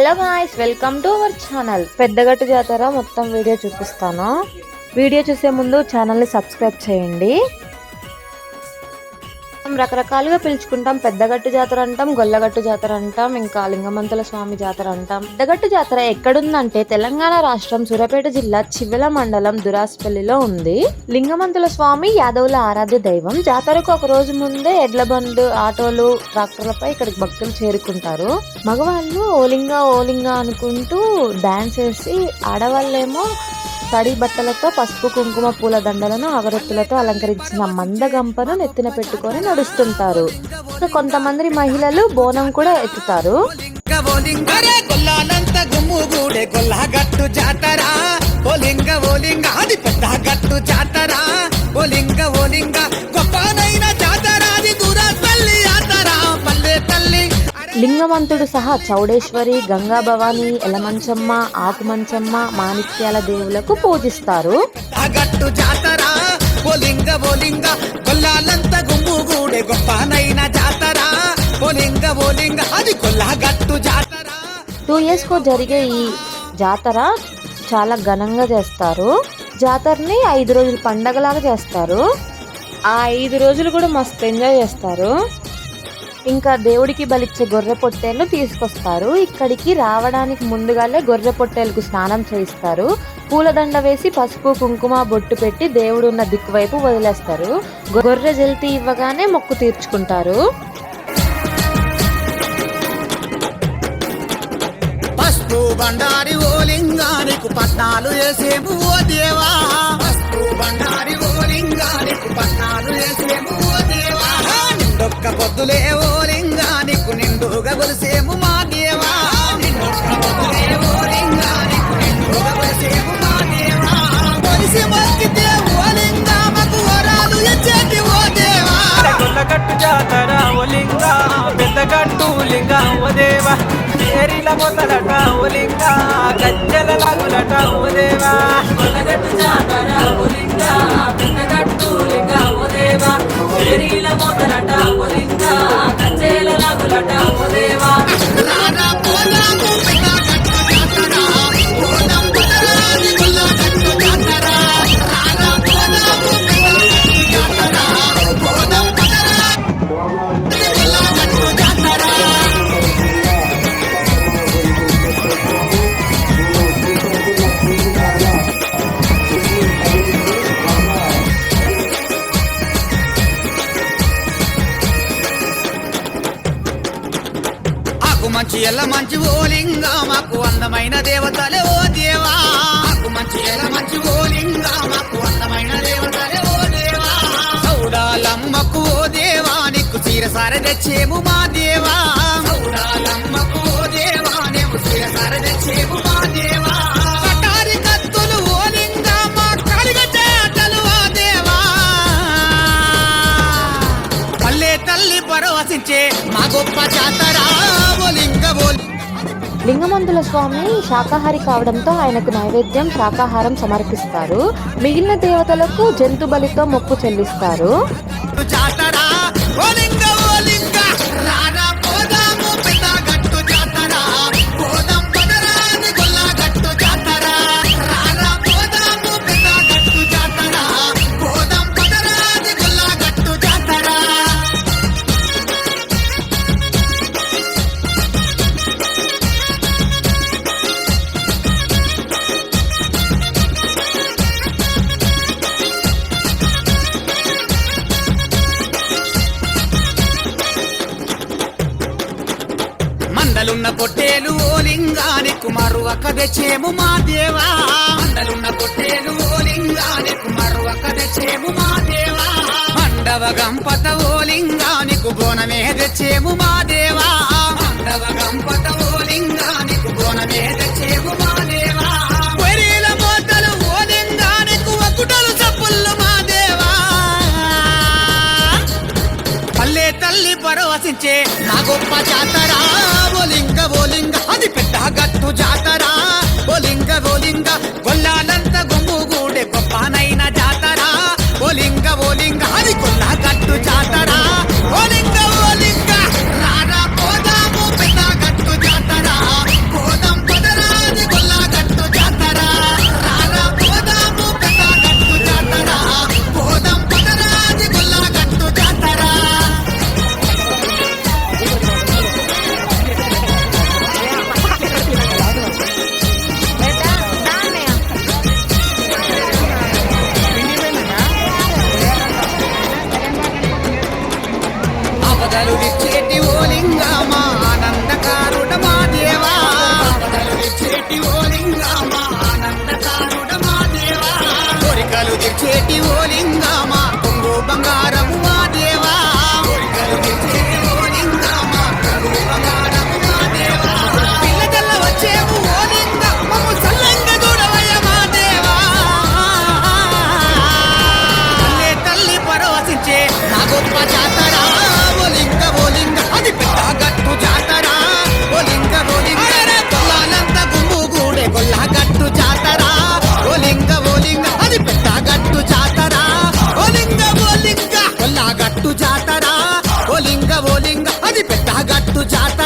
Hello guys welcome to our channel Peddagattu జాతర మొత్తం video చూపిస్తాను. వీడియో చూసే ముందు ఛానల్ని సబ్స్క్రైబ్ చేయండి. రకరకాలుగా పిలుచుకుంటాం. పెద్దగట్టు జాతర అంటాం గొల్లగట్టు జాతర అంటాం ఇంకా లింగమంతుల స్వామి జాతర అంటాం. పెద్దగట్టు జాతర ఎక్కడుందంటే తెలంగాణ రాష్ట్రం సూర్యాపేట జిల్లా చివెల మండలం దురాస్పల్లిలో ఉంది. లింగమంతుల స్వామి యాదవుల ఆరాధ్య దైవం. జాతరకు ఒక రోజు ముందే ఎడ్ల బండు ఆటోలు ట్రాక్టర్లపై ఇక్కడికి భక్తులు చేరుకుంటారు. మగవాళ్ళు ఓలింగా ఓలింగా అనుకుంటూ డాన్స్ వేసి ఆడవాళ్ళేమో తడి బట్టలతో పసుపు కుంకుమ పూల దండలను అగరొత్తులతో అలంకరించిన మందగంపను నెత్తిన పెట్టుకొని నడుస్తుంటారు. కొంతమంది మహిళలు బోనం కూడా ఎత్తుతారు. ఓలింగ ఓలింగ అది పెద్ద గట్టు జాతర. ఓలింగ ఓలింగ లింగమంతుడు సహా చౌడేశ్వరి గంగా భవాని ఎలమంచమ్మ ఆకుమంచమ్మ మాణిక్యాల దేవులకు పూజిస్తారు. టూ ఇయర్స్ కో జరిగే ఈ జాతర చాలా ఘనంగా చేస్తారు. జాతరని ఐదు రోజులు పండగలాగా చేస్తారు. ఆ ఐదు రోజులు కూడా మస్తు ఎంజాయ్ చేస్తారు. ఇంకా దేవుడికి బలిచ్చే గొర్రె పొట్టేళ్ళు తీసుకొస్తారు. ఇక్కడికి రావడానికి ముందుగానే గొర్రె పొట్టేలకు స్నానం చేయిస్తారు. పూలదండ వేసి పసుపు కుంకుమ బొట్టు పెట్టి దేవుడు ఉన్న దిక్కు వైపు వదిలేస్తారు. గొర్రె జల్తి ఇవ్వగానే మొక్కు తీర్చుకుంటారు. పసుపు బండారి ఓ లింగానికి పట్నాలు వేసేము ఓ దేవా. పసుపు బండారి ఓ లింగానికి పట్నాలు వేసేము ఓ దేవా. నిండొక్క పొద్దులే ఓ లింగానికి నిండుగా గొలిసేము మా దేవా నిండొక్క పొద్దులే ఓ లింగానికి నిండుగా గొలిసేము మా దేవా కొలిసి మొక్కితే ఓ లింగామకు వరాలు ఇచ్చేటి ఓ దేవా. జాతర లింగ ఓ దేవ. ఏరిల మొదలట ఒలింగ గజ్జల లాగులట ఓ దేవా. జాతర లింగ ఓ మంచి ఎల్ల మంచి ఓలింగ మాకు అందమైన దేవతలే ఓ దేవా. మాకు మంచి ఎల్ల మంచి ఓలింగ మాకు అందమైన దేవతలే ఓ దేవా. చౌడాలమ్మకు ఓ దేవా. నీకు చీరసార తెచ్చేము మా దేవా. చౌడాలమ్మకు ఓ దేవా. నీకు చీరసార తెచ్చేము మా దేవా. ఓ మా తల్లి పరవశించే మా గొప్ప జాతరా. లింగమందుల స్వామి శాకాహారి కావడంతో ఆయనకు నైవేద్యం శాకాహారం సమర్పిస్తారు. మిగిలిన దేవతలకు జంతు బలితో మొక్కు చెల్లిస్తారు. అందలున్న పొట్టేలు ఓ కుమారు మరువక తెచ్చేము మా దేవా. అందలున్న పొట్టేలు ఓ కుమారు మరువక తెచ్చేము మా దేవా. అండవ గంపత ఓ లింగానికి బోనమే తెచ్చేము మా దేవా లింగమా ఆనందకారు పెద్ద గట్టు జాతర? ఓ లింగ ఓ లింగ అది పెద్ద గట్టు జాతర.